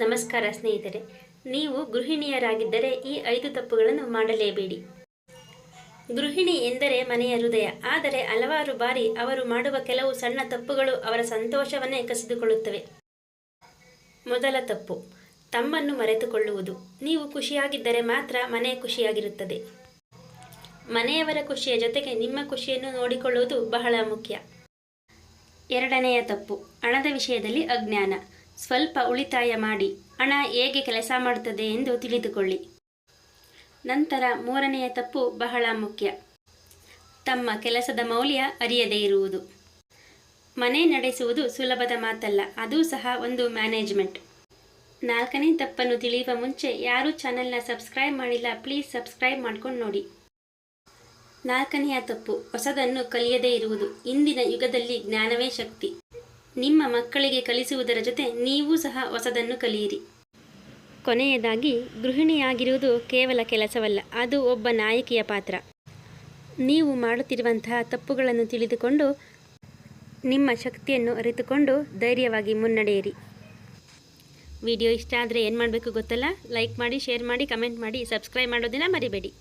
ನಮಸ್ಕಾರ ಸ್ನೇಹಿತರೆ, ನೀವು ಗೃಹಿಣಿಯರಾಗಿದ್ದರೆ ಈ ಐದು ತಪ್ಪುಗಳನ್ನು ಮಾಡಲೇಬೇಡಿ. ಗೃಹಿಣಿ ಎಂದರೆ ಮನೆಯ ಹೃದಯ, ಆದರೆ ಹಲವಾರು ಬಾರಿ ಅವರು ಮಾಡುವ ಕೆಲವು ಸಣ್ಣ ತಪ್ಪುಗಳು ಅವರ ಸಂತೋಷವನ್ನೇ ಕಸಿದುಕೊಳ್ಳುತ್ತವೆ. ಮೊದಲ ತಪ್ಪು, ತಮ್ಮನ್ನು ಮರೆತುಕೊಳ್ಳುವುದು. ನೀವು ಖುಷಿಯಾಗಿದ್ದರೆ ಮಾತ್ರ ಮನೆ ಖುಷಿಯಾಗಿರುತ್ತದೆ. ಮನೆಯವರ ಖುಷಿಯ ಜೊತೆಗೆ ನಿಮ್ಮ ಖುಷಿಯನ್ನು ನೋಡಿಕೊಳ್ಳುವುದು ಬಹಳ ಮುಖ್ಯ. ಎರಡನೆಯ ತಪ್ಪು, ಹಣದ ವಿಷಯದಲ್ಲಿ ಅಜ್ಞಾನ. ಸ್ವಲ್ಪ ಉಳಿತಾಯ ಮಾಡಿ, ಹಣ ಹೇಗೆ ಕೆಲಸ ಮಾಡುತ್ತದೆ ಎಂದು ತಿಳಿದುಕೊಳ್ಳಿ. ನಂತರ ಮೂರನೆಯ ತಪ್ಪು ಬಹಳ ಮುಖ್ಯ. ತಮ್ಮ ಕೆಲಸದ ಮೌಲ್ಯ ಅರಿಯದೇ ಇರುವುದು. ಮನೆ ನಡೆಸುವುದು ಸುಲಭದ ಮಾತಲ್ಲ, ಅದೂ ಸಹ ಒಂದು ಮ್ಯಾನೇಜ್ಮೆಂಟ್. ನಾಲ್ಕನೇ ತಪ್ಪನ್ನು ತಿಳಿಯುವ ಮುಂಚೆ ಯಾರೂ ಚಾನೆಲ್ನ ಸಬ್ಸ್ಕ್ರೈಬ್ ಮಾಡಿಲ್ಲ, ಪ್ಲೀಸ್ ಸಬ್ಸ್ಕ್ರೈಬ್ ಮಾಡ್ಕೊಂಡು ನೋಡಿ. ನಾಲ್ಕನೆಯ ತಪ್ಪು, ಹೊಸದನ್ನು ಕಲಿಯದೇ ಇರುವುದು. ಇಂದಿನ ಯುಗದಲ್ಲಿ ಜ್ಞಾನವೇ ಶಕ್ತಿ. ನಿಮ್ಮ ಮಕ್ಕಳಿಗೆ ಕಲಿಸುವುದರ ಜೊತೆ ನೀವು ಸಹ ಹೊಸದನ್ನು ಕಲಿಯಿರಿ. ಕೊನೆಯದಾಗಿ, ಗೃಹಿಣಿಯಾಗಿರುವುದು ಕೇವಲ ಕೆಲಸವಲ್ಲ, ಅದು ಒಬ್ಬ ನಾಯಕಿಯ ಪಾತ್ರ. ನೀವು ಮಾಡುತ್ತಿರುವಂತಹ ತಪ್ಪುಗಳನ್ನು ತಿಳಿದುಕೊಂಡು, ನಿಮ್ಮ ಶಕ್ತಿಯನ್ನು ಅರಿತುಕೊಂಡು ಧೈರ್ಯವಾಗಿ ಮುನ್ನಡೆಯಿರಿ. ವಿಡಿಯೋ ಇಷ್ಟ ಆದರೆ ಏನು ಮಾಡಬೇಕು ಗೊತ್ತಲ್ಲ? ಲೈಕ್ ಮಾಡಿ, ಶೇರ್ ಮಾಡಿ, ಕಮೆಂಟ್ ಮಾಡಿ, ಸಬ್ಸ್ಕ್ರೈಬ್ ಮಾಡೋದನ್ನು ಮರಿಬೇಡಿ.